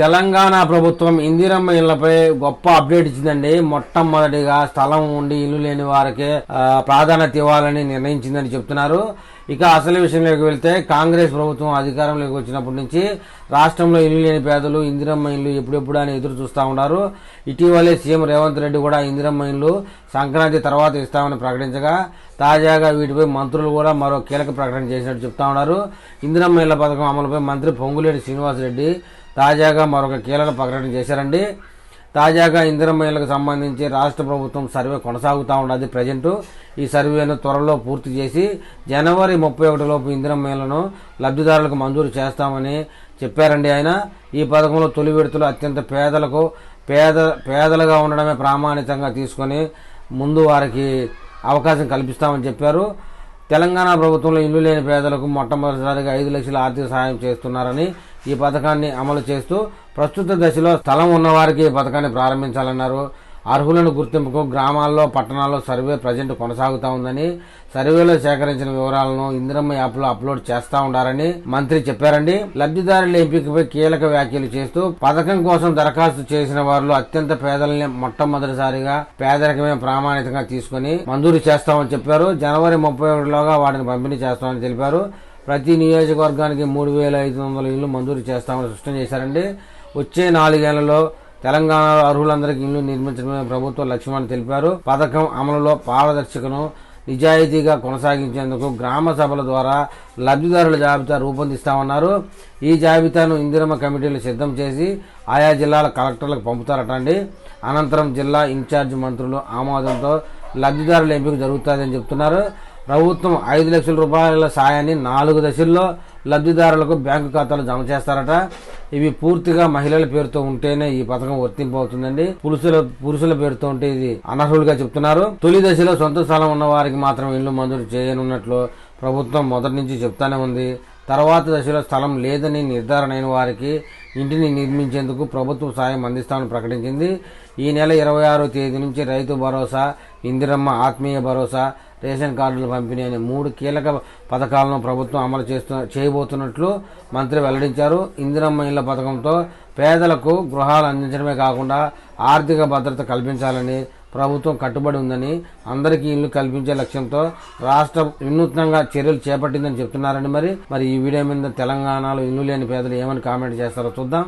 తెలంగాణ ప్రభుత్వం ఇందిరమ్మ ఇళ్ళపై గొప్ప అప్డేట్ ఇచ్చిందండి. మొట్టమొదటిగా స్థలం ఉండి ఇల్లు లేని వారికే ప్రాధాన్యత ఇవ్వాలని నిర్ణయించిందని చెప్తున్నారు. ఇక అసలు విషయంలోకి వెళ్తే కాంగ్రెస్ ప్రభుత్వం అధికారంలోకి వచ్చినప్పటి నుంచి రాష్ట్రంలో ఇల్లు లేని పేదలు ఇందిరమ్మ ఇల్లు ఎప్పుడెప్పుడు అని ఎదురు చూస్తూ ఉన్నారు. ఇటీవలే సీఎం రేవంత్ రెడ్డి కూడా ఇందిరమ్మ ఇల్లు సంక్రాంతి తర్వాత ఇస్తామని ప్రకటించగా తాజాగా వీటిపై మంత్రులు కూడా మరో కీలక ప్రకటన చేసినట్టు చెప్తా ఉన్నారు. ఇందిరమ్మ ఇళ్ళ పథకం అమలుపై మంత్రి పొంగులేటి శ్రీనివాసరెడ్డి తాజాగా మరొక కీలక ప్రకటన చేశారండి. తాజాగా ఇందిరమ్మ సంబంధించి రాష్ట్ర ప్రభుత్వం సర్వే కొనసాగుతూ ఉన్నది ప్రజెంటు. ఈ సర్వేను త్వరలో పూర్తి చేసి జనవరి ముప్పై ఒకటిలోపు ఇందిరమ్మ లబ్ధిదారులకు మంజూరు చేస్తామని చెప్పారండి ఆయన. ఈ పథకంలో తొలి విడతలు అత్యంత పేదలకు పేద పేదలుగా ఉండడమే ప్రామాణికంగా తీసుకొని ముందు వారికి అవకాశం కల్పిస్తామని చెప్పారు. తెలంగాణ ప్రభుత్వంలో ఇల్లు లేని పేదలకు మొట్టమొదటిసారిగా ఐదు లక్షల ఆర్థిక సహాయం చేస్తున్నారని ఈ పథకాన్ని అమలు చేస్తూ ప్రస్తుత దశలో స్థలం ఉన్నవారికి ఈ పథకాన్ని ప్రారంభించాలన్నారు. అర్హులను గుర్తింపుకు గ్రామాల్లో పట్టణాల్లో సర్వే ప్రజెంట్ కొనసాగుతా ఉందని సర్వేలో సేకరించిన వివరాలను ఇందిరమ్మ యాప్లో అప్లోడ్ చేస్తా ఉండాలని మంత్రి చెప్పారండి. లబ్ధిదారుల ఎంపికపై కీలక వ్యాఖ్యలు చేస్తూ పథకం కోసం దరఖాస్తు చేసిన వారిలో అత్యంత పేదలని మొట్టమొదటిసారిగా పేదరికమే ప్రామాణికంగా తీసుకుని మంజూరు చేస్తామని చెప్పారు. జనవరి ముప్పై ఒకటిలోగా వాటిని పంపిణీ చేస్తామని తెలిపారు. ప్రతి నియోజకవర్గానికి మూడు వేల ఐదు వందల ఇళ్ళు మంజూరు చేస్తామని స్పష్టం చేశారండి. వచ్చే నాలుగేళ్ళలో తెలంగాణలో అర్హులందరికీ ఇళ్ళు నిర్మించడమే ప్రభుత్వ లక్ష్యమని తెలిపారు. పథకం అమలులో పారదర్శకను నిజాయితీగా కొనసాగించేందుకు గ్రామ సభల ద్వారా లబ్ధిదారుల జాబితా రూపొందిస్తామన్నారు. ఈ జాబితాను ఇందిరమ్మ కమిటీలు సిద్ధం చేసి ఆయా జిల్లాల కలెక్టర్లకు పంపుతారటండి అనంతరం జిల్లా ఇన్ఛార్జ్ మంత్రులు ఆమోదంతో లబ్ధిదారుల ఎంపిక జరుగుతుందని చెప్తున్నారు. ప్రభుత్వం ఐదు లక్షల రూపాయల సాయాన్ని నాలుగు దశల్లో లబ్ధిదారులకు బ్యాంకు ఖాతాలు జమ చేస్తారట. ఇవి పూర్తిగా మహిళల పేరుతో ఉంటేనే ఈ పథకం వర్తింపు అవుతుందండి పురుషుల పురుషుల పేరుతో ఉంటే ఇది అనర్హులుగా చెప్తున్నారు. తొలి దశలో సొంత స్థలం ఉన్న వారికి మాత్రం ఇల్లు మంజూరు చేయనున్నట్లు ప్రభుత్వం మొదటి నుంచి చెప్తానే ఉంది. తర్వాత దశలో స్థలం లేదని నిర్ధారణ అయిన వారికి ఇంటిని నిర్మించేందుకు ప్రభుత్వం సాయం అందిస్తామని ప్రకటించింది. ఈ నెల ఇరవై ఆరో తేదీ నుంచి రైతు భరోసా ఇందిరమ్మ ఆత్మీయ భరోసా రేషన్ కార్డుల పంపిణీ అనే మూడు కీలక పథకాలను ప్రభుత్వం అమలు చేస్తు చేయబోతున్నట్లు మంత్రి వెల్లడించారు. ఇందిరమ్మ ఇళ్ళ పథకంతో పేదలకు గృహాలు అందించడమే కాకుండా ఆర్థిక భద్రత కల్పించాలని ప్రభుత్వం కట్టుబడి ఉందని అందరికీ ఇల్లు కల్పించే లక్ష్యంతో రాష్ట్రం వినూత్నంగా చర్యలు చేపట్టిందని చెప్తున్నారండి మరి. మరి ఈ వీడియో మీద తెలంగాణలో ఇల్లు లేని పేదలు ఏమని కామెంట్ చేస్తారో చూద్దాం.